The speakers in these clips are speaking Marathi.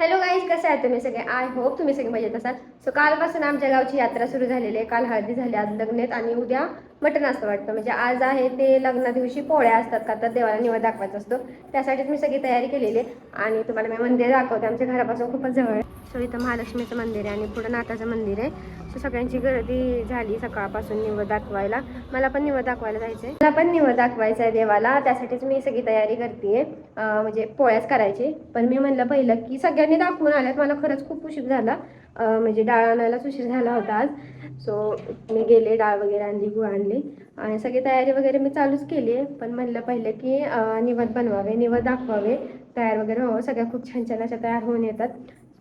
हॅलो गाईज कसं आहे तुम्ही सगळे? आय होप तुम्ही सगळे मजेत असाल. सो कालपासून आमच्या गावची यात्रा सुरू झालेली आहे. काल हळदी झाली आज लग्न आहेत आणि उद्या मटण असतं वाटतं. म्हणजे आज आहे ते लग्ना दिवशी पोळ्या असतात का तर देवाला निवड दाखवायचा असतो. त्यासाठीच मी सगळी तयारी केलेली आहे. आणि तुम्हाला मी मंदिर दाखवते. आमच्या घरापासून खूपच जवळ आहे. सो इथं महालक्ष्मीचं मंदिर आहे आणि पुढं नाथाचं मंदिर आहे. सो सगळ्यांची गर्दी झाली सकाळपासून निवड दाखवायला. मला पण निवड दाखवायला जायचं आहे मला पण निवड दाखवायचं आहे देवाला. त्यासाठीच मी सगळी तयारी करते म्हणजे पोळ्याच करायची. पण मी म्हणलं पहिलं की सगळ्यांनी दाखवून आल्यात. मला खरंच खूप उशीर झाला. म्हणजे डाळ आणायलाच उशीर झाला होता आज. सो मी गेले डाळ वगैरे आणली गुळ आणली. आणि सगळी तयारी वगैरे मी चालूच केली आहे पण म्हणलं पहिलं की निवद बनवावे निवद दाखवावे. तयार वगैरे हो सगळ्या खूप छान छान अशा तयार होऊन येतात.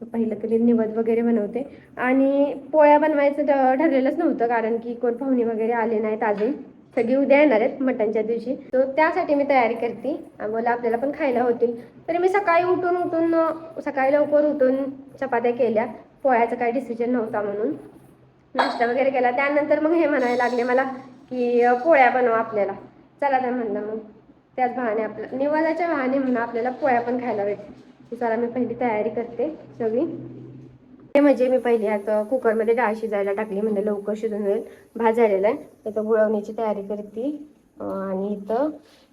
पहिलं तरी निवद वगैरे बनवते. आणि पोळ्या बनवायचं ठरलेलंच नव्हतं कारण की कोण पाहुणे वगैरे आले नाहीत अजून. सगळी उद्या येणार आहेत मटणच्या दिवशी. तर त्यासाठी मी तयारी करते. बोला आपल्याला पण खायला होतील. तरी मी सकाळी उठून उठून सकाळी लवकर उठून चपात्या केल्या. पोळ्याचा काही डिसिजन नव्हता म्हणून. नाश्ता वगैरे केला. त्यानंतर मग हे म्हणायला लागले मला की पोळ्या बनवा आपल्याला. चला तर म्हणलं मग. त्याच बहाने आपलं निवाजाच्या बहाने म्हणून आपल्याला पोळ्या पण खायला भेटते चला मी पहिली तयारी करते सगळी. ते म्हणजे मी पहिली आता कुकरमध्ये डाळ शिजायला टाकली म्हणजे लवकर शिजून होईल भात झालेला आहे. इथं गुळवण्याची तयारी करते. आणि इथं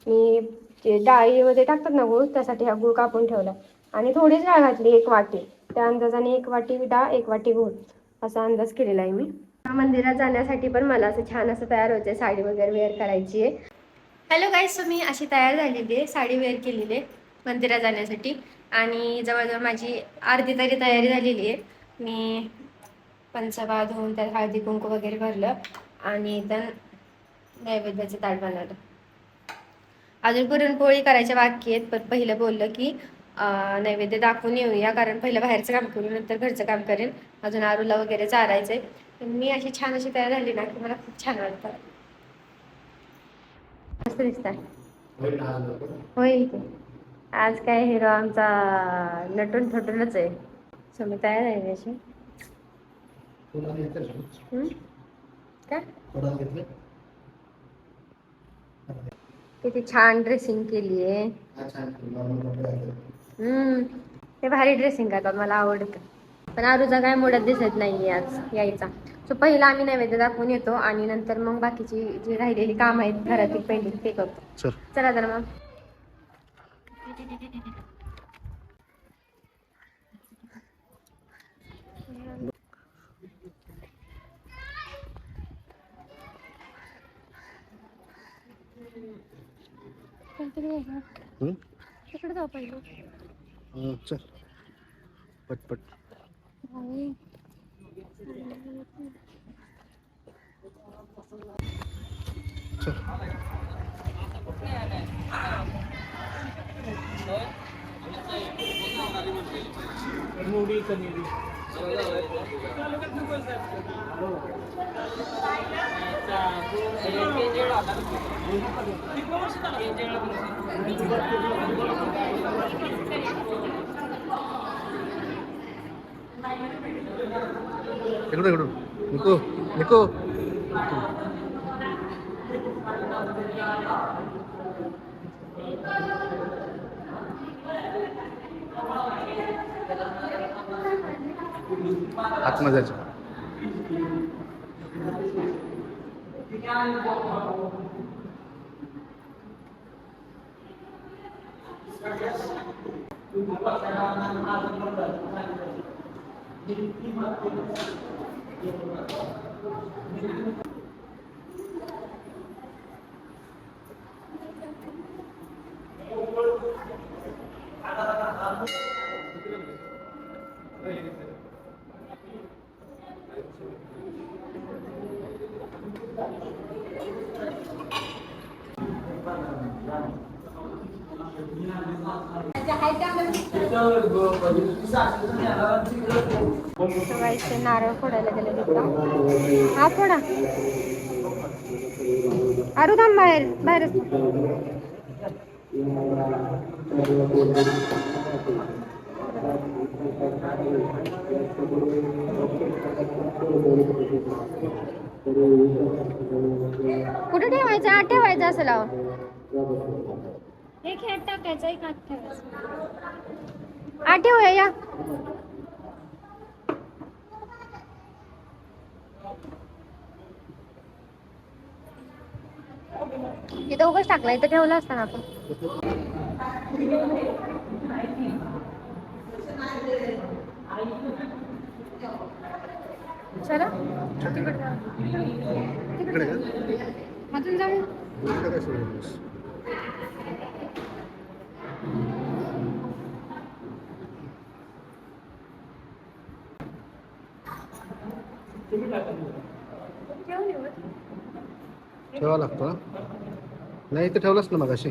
मी ते डाळीमध्ये टाकतात ना गुळ त्यासाठी हा गुळ कापून ठेवला. आणि थोडीच डाळ घातली एक वाटी. त्या अंदाजाने एक वाटी डाळ एक वाटी गुळ. असा अंदाज केलेला आहे मी. मंदिरात जाण्यासाठी पण मला असं छान असं तयार व्हायचं आहे. साडी वगैरे वेअर करायची आहे. हॅलो गाईज मी अशी तयार झालेली आहे. साडी वेअर केलेली आहे. मंदिरात जाण्यासाठी. आणि जवळजवळ माझी अर्धी तरी तयारी झालेली आहे. मी पंचबा धुवून त्यात हळदी कुंकू वगैरे भरलं. आणि इथं नैवेद्याचं ताट बनवलं. अजून पुरणपोळी करायच्या बाकी आहेत पण पहिलं बोललं की नैवेद्य दाखवून येऊया कारण पहिलं बाहेरचं काम करू नंतर घरचं काम करेन. अजून आरूला वगैरे चारायचंय. तर मी अशी छान अशी तयार झाली ना की मला खूप छान वाटतं. मस्त दिसतात होईल की. आज काय हिरो आमचा नटून थटूनच आहे. सो मी तयार आहे अशी किती छान ड्रेसिंग केली आहे. हम्म. ते भारी ड्रेसिंग करतात मला आवडतं. पण आरूचा काय मोडत दिसत नाही आज यायचा. सो पहिला आम्ही नैवेद्य दाखवून येतो आणि नंतर मग बाकीची जी राहिलेली काम आहेत घरातील पेंडिंग ते करतो. चल. चला तर मग? तिकडे जाऊ पहिलं. हं, चल. पटपट. चल. इकडं इकडं निको निको आतमध्ये जायचं सगळ्याचे नारळ फोडायला गेले हा फोडा. अरू थांब बाहेर बाहेरच. कुठे ठेवायचं? आठ ठेवायचं असं लाव एक हॅट टाकायचा एक आठ ठेवायचा. आठ ठेवूया या. इथं उगाच टाकला इथं ठेवला असताना आपण. चला. तिकडे जाऊ. ठेवावं लागतं नाही इथं ठेवलंच ना मग अशी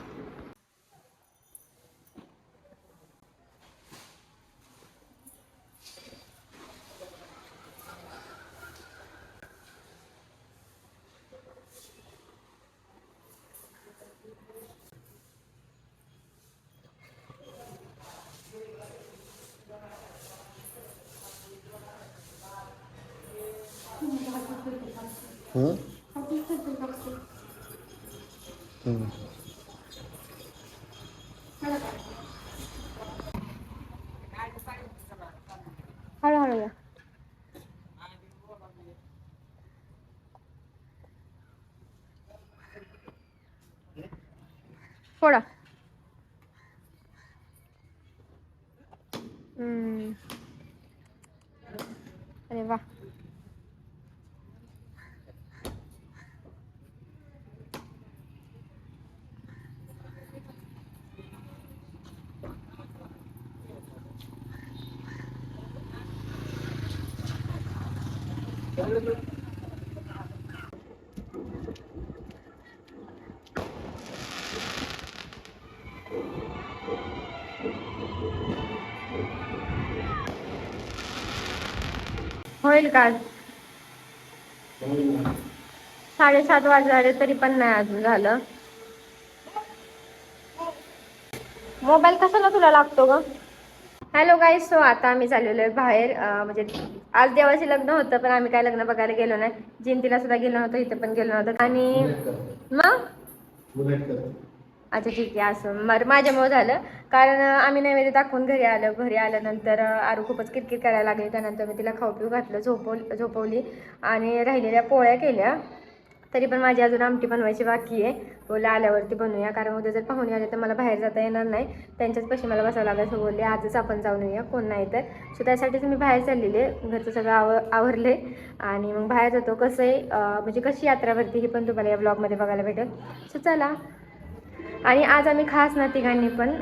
हं? हं. हळूहळू या फोडा हम्म. अरे वा होईल का? साडेसात वाजले तरी पण नाही अजून झालं. मोबाईल कशाला तुला लागतो ग? हॅलो गाईज सो आता आम्ही चाललेलो आहे बाहेर म्हणजे आज देवाचे लग्न होतं पण आम्ही काय लग्न बघायला गेलो नाही. जयंतीला सुद्धा गेलो नव्हतो इथं पण गेलो नव्हतं. आणि मग? अच्छा ठीक आहे. असं मर माझ्यामुळे झालं. कारण आम्ही नैवेद्य दाखवून घरी आलो. घरी आल्यानंतर आरू खूपच किरकिर करायला लागली. त्यानंतर मी तिला खाऊ पिऊ घातलं झोपव झोपवली आणि राहिलेल्या पोळ्या केल्या. तरी पण माझी अजून आमटी बनवायची बाकी आहे. बोलले आल्यावरती बनवूया कारण उद्या जर पाहुणे आले तर मला बाहेर जाता येणार नाही. त्यांच्याच पैसे मला बसावं लागायचं बोलले आजच आपण जाऊन येऊया कोण नाही तर. सो त्यासाठीच मी बाहेर चाललेले घरचं सगळं आव आवरले. आणि मग बाहेर जातो. कसं आहे म्हणजे कशी यात्रा भरती हे पण तुम्हाला या ब्लॉगमध्ये बघायला भेटेल. सो चला. आणि आज आम्ही खास ना तिघांनी पण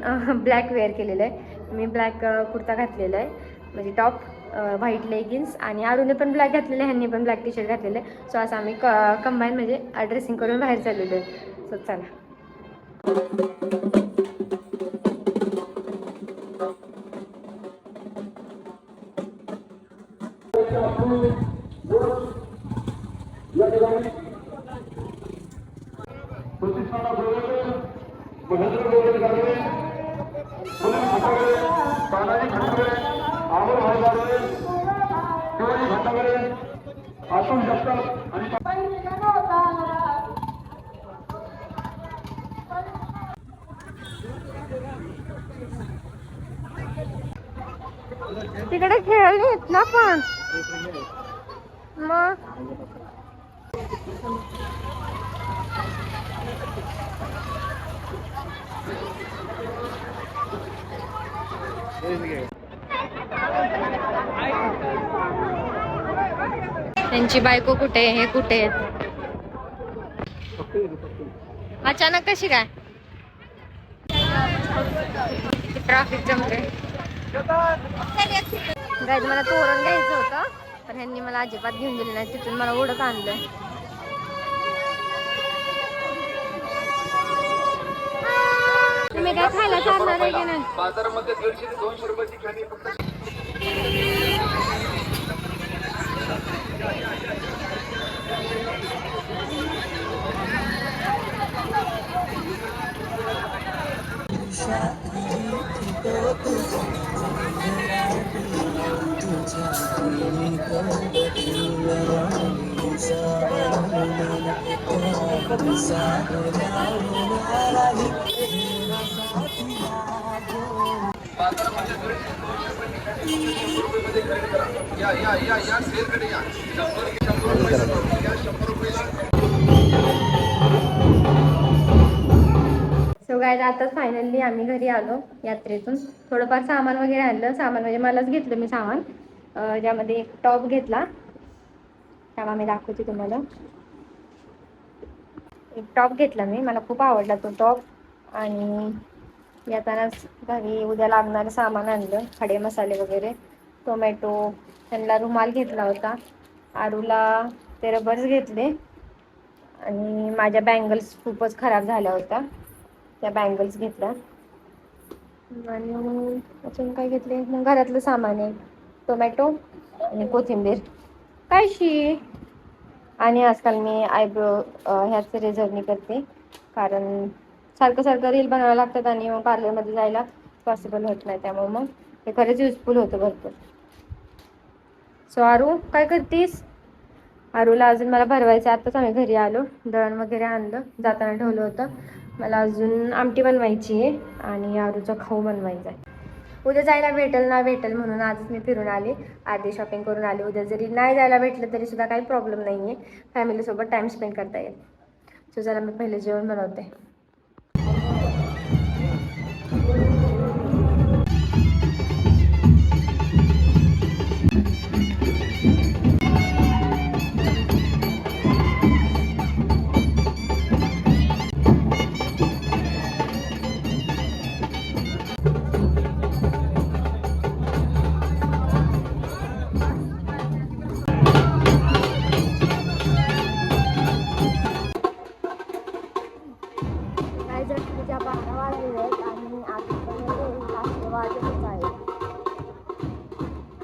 ब्लॅक वेअर केलेलं आहे. मी ब्लॅक कुर्ता घातलेला आहे. म्हणजे टॉप व्हाईट लेगिन्स आणि अरुने पण ब्लॅक घातलेलं आहे ह्यांनी पण ब्लॅक टी शर्ट घातलेलं. आहे सो असं आम्ही क कंबाईन म्हणजे ड्रेसिंग करून बाहेर चाललेलो आहे. सो चला. तिकडे खेळली आहेत ना पण. मग? त्यांची बायको कुठे? हे कुठे आहेत? अचानक कशी काय? ट्रॅफिक जमते गाईज मला तोरण घ्यायचं होतं पण ह्यांनी मला अजिबात घेऊन दिलं नाही. तिथून मला ओढत आणलं. तुम्ही काय खायला चालणार आहे की नाही? बाजारामध्ये ते दोनशे रुपयाची खाणी फक्त. या या या या सेलकडे या शंभर शंभर रुपये या शंभर रुपयाला सो आताच फायनली आम्ही घरी आलो यात्रेतून. थोडंफार सामान वगैरे आणलं. सामान म्हणजे मलाच घेतलं मी सामान. ज्यामध्ये एक टॉप घेतला. त्यामुळे मी दाखवते तुम्हाला. एक टॉप घेतला मी. मला खूप आवडला तो टॉप. आणि येतानाच घरी उद्या लागणारं सामान आणलं. खडे मसाले वगैरे. टोमॅटो. त्यांना रुमाल घेतला होता. आरूला ते रबर्स घेतले. आणि माझ्या बँगल्स खूपच खराब झाल्या होत्या. त्या बँगल्स घेतल्या. आणि अजून काय घेतले? मग घरातलं सामान आहे. टोमॅटो आणि कोथिंबीर. काय शी आणि आजकाल मी आयब्रो ह्याच रेझरनी करते. कारण सारखं सारखं रील बनवावं लागतात आणि मग पार्लरमध्ये जायला पॉसिबल होत नाही. त्यामुळे मग हे खरंच युजफुल होतं भरपूर. सो आरू काय करतीस? आरूला अजून मला भरवायचं आताच आम्ही घरी आलो. दळण वगैरे आणलं. जाताना ठेवलं होतं. मला अजून आमटी बनवायची आहे आणि आरूचा खाऊ बनवायचा आहे. उद्या जायला भेटेल ना भेटेल म्हणून आजच मी फिरून आले. आधी शॉपिंग करून आले. उद्या जरी नाही जायला भेटलं तरी सुद्धा काही प्रॉब्लेम नाही आहे फॅमिलीसोबत टाईम स्पेंड करता येईल. सो जरा मी पहिले जेवण बनवते.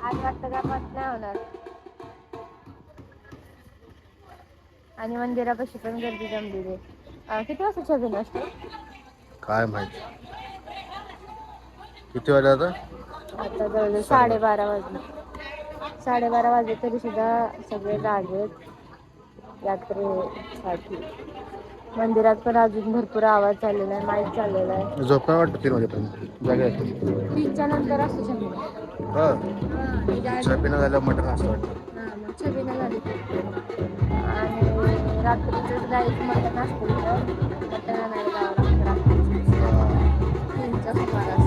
आज वाटतं बस नाही होणार. आणि मंदिरापाशी पण गर्दी जमलेली आहे. किती वाजता छबिन असतो काय माहिती. किती वाजले आता? आता जवळजवळ साडेबारा वाजले. साडेबारा वाजले तरी सुद्धा सगळे जागे आहेत यात्रेसाठी. मंदिरात पण अजून भरपूर आवाज झालेला आहे माईक चाललेला आहे. झोपा वाटतो तीन वाजेपर्यंत जागा येतो तीनच्या नंतर असतो छबी हां. चहा झालं मटण असं वाटतं. मग झाली. आणि रात्रीचं गाईच मटण असतं तिथं मटण तीनच्या सुमारास